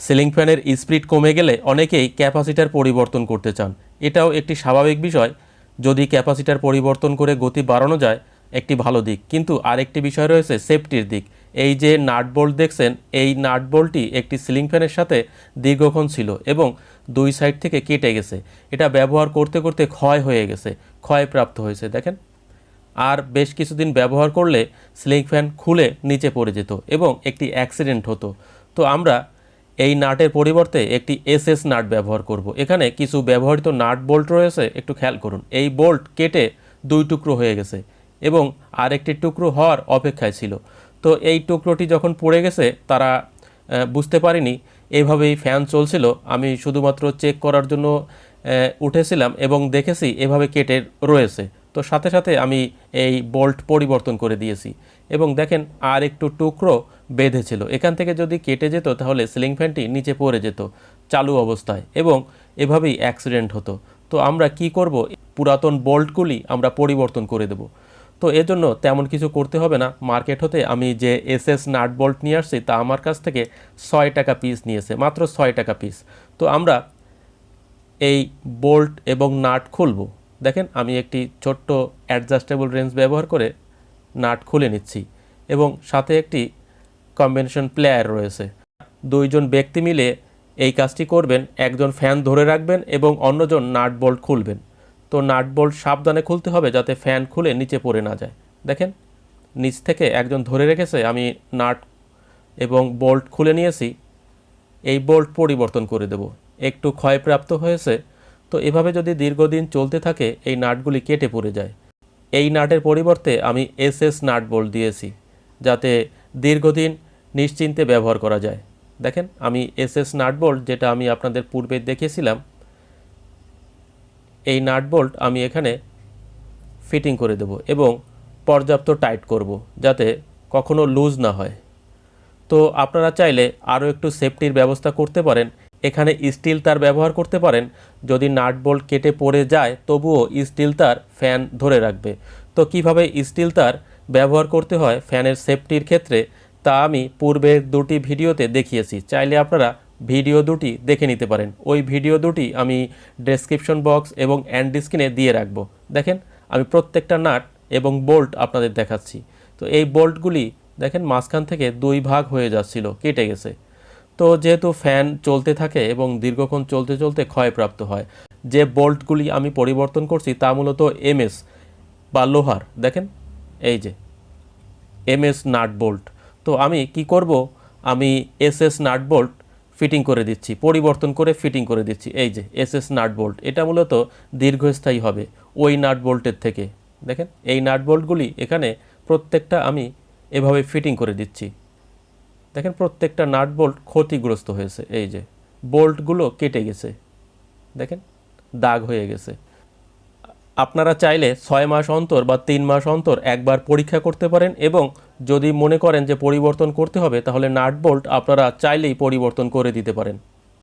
Ceiling ফ্যানের speed কমে গেলে অনেকেই ক্যাপাসিটার পরিবর্তন করতে চান। এটাও একটি স্বাভাবিক বিষয়। যদি ক্যাপাসিটার পরিবর্তন করে গতি বাড়ানো যায়, একটি ভালো দিক। কিন্তু আরেকটি বিষয় রয়েছে সেফটির দিক। এই যে নাট বোল্ট দেখছেন, এই নাট বোল্টটি একটি সিলিং ফ্যানের সাথে দীর্ঘক্ষণ ছিল এবং দুই সাইড থেকে কেটে গেছে। এটা ব্যবহার করতে করতে ক্ষয় হয়ে গেছে, ক্ষয়প্রাপ্ত হয়েছে, দেখেন। আর বেশ কিছুদিন ব্যবহার করলে সিলিং ফ্যান খুলে নিচে পড়ে যেত এবং একটি অ্যাক্সিডেন্ট হতো। তো আমরা এই নাটের পরিবর্তে একটি এসএস নাট ব্যবহার করব। এখানে কিছু ব্যবহৃত নাট বোল্ট রয়েছে, একটু খেয়াল করুন। এই বোল্ট কেটে দুই টুকরো হয়ে গেছে এবং আরেকটি টুকরো হওয়ার অপেক্ষায় ছিল। তো এই টুকরোটি যখন পড়ে গেছে, তারা বুঝতে পারিনি। এইভাবেই ফ্যান চলছিল। আমি শুধুমাত্র চেক করার জন্য উঠেছিলাম এবং দেখেছি এভাবে কেটে রয়েছে। তো সাথে সাথে আমি এই বোল্ট পরিবর্তন করে দিয়েছি এবং দেখেন আর একটু টুকরো বেঁধেছিল। এখান থেকে যদি কেটে যেত তাহলে সিলিং ফ্যানটি নিচে পড়ে যেত চালু অবস্থায় এবং এভাবেই অ্যাক্সিডেন্ট হতো। তো আমরা কি করব? পুরাতন বোল্টগুলি আমরা পরিবর্তন করে দেব। তো এজন্য তেমন কিছু করতে হবে না। মার্কেট হতে আমি যে এস এস নাট বোল্ট নিয়ে আসছি তা আমার কাছ থেকে ছয় টাকা পিস নিয়েছে, মাত্র ছয় টাকা পিস তো আমরা এই বোল্ট এবং নাট খুলব। দেখেন, আমি একটি ছোট্ট অ্যাডজাস্টেবল রেঞ্জ ব্যবহার করে নাট খুলে নিচ্ছি এবং সাথে একটি কম্বিনেশন প্লেয়ার রয়েছে। দুইজন ব্যক্তি মিলে এই কাজটি করবেন, একজন ফ্যান ধরে রাখবেন এবং অন্যজন নাট বোল্ট খুলবেন। তো নাট বোল্ট সাবধানে খুলতে হবে যাতে ফ্যান খুলে নিচে পড়ে না যায়। দেখেন, নিচ থেকে একজন ধরে রেখেছে, আমি নাট এবং বোল্ট খুলে নিয়েছি, এই বোল্ট পরিবর্তন করে দেব। একটু ক্ষয়প্রাপ্ত হয়েছে তো এভাবে যদি দীর্ঘদিন চলতে থাকে, এই নাটগুলি কেটে পড়ে যায়। এই নাটের পরিবর্তে আমি এসএস নাট বোল্ট দিয়েছি, যাতে দীর্ঘদিন নিশ্চিন্তে ব্যবহার করা যায়। দেখেন, আমি এসএস নাট বোল্ট যেটা আমি আপনাদের পূর্বে দেখিয়েছিলাম, এই নাট বোল্ট আমি এখানে ফিটিং করে দেব এবং পর্যাপ্ত টাইট করব, যাতে কখনো লুজ না হয়। তো আপনারা চাইলে আরও একটু সেফটির ব্যবস্থা করতে পারেন। এখানে স্টিল তার ব্যবহার করতে পারেন। যদি নাট বোল্ট কেটে পড়ে যায়, তবুও স্টিল তার ফ্যান ধরে রাখবে। তো কীভাবে স্টিল তার ব্যবহার করতে হয় ফ্যানের সেফটির ক্ষেত্রে, তা আমি পূর্বের দুটি ভিডিওতে দেখিয়েছি। চাইলে আপনারা ভিডিও দুটি দেখে নিতে পারেন। ওই ভিডিও দুটি আমি ডেসক্রিপশন বক্স এবং অ্যান্ড স্ক্রিনে দিয়ে রাখব। দেখেন, আমি প্রত্যেকটা নাট এবং বোল্ট আপনাদের দেখাচ্ছি। তো এই বোল্টগুলি, দেখেন, মাঝখান থেকে দুই ভাগ হয়ে যাচ্ছিল, কেটে গেছে। তো যেহেতু ফ্যান চলতে থাকে এবং দীর্ঘক্ষণ চলতে চলতে ক্ষয়প্রাপ্ত হয়, যে বোল্টগুলি আমি পরিবর্তন করছি তা মূলত এমএস বা লোহার। দেখেন, এই যে, এমএস নাট বোল্ট। তো আমি কি করব? আমি এসএস নাট বোল্ট ফিটিং করে দিচ্ছি, পরিবর্তন করে ফিটিং করে দিচ্ছি। এই যে, এসএস নাট বোল্ট, এটা মূলত দীর্ঘস্থায়ী হবে ওই নাট বোল্টের থেকে। দেখেন, এই নাট বোল্টগুলি এখানে প্রত্যেকটা আমি এভাবে ফিটিং করে দিচ্ছি। দেখেন প্রত্যেকটা নাট বোল্ট ক্ষতিগ্রস্ত হয়েছে, এই যে বোল্টগুলো কেটে গেছে, দেখেন দাগ হয়ে গেছে। আপনারা চাইলে ছয় মাস অন্তর বা তিন মাস অন্তর একবার পরীক্ষা করতে পারেন এবং যদি মনে করেন যে পরিবর্তন করতে হবে, তাহলে নাট বোল্ট আপনারা চাইলেই পরিবর্তন করে দিতে পারেন।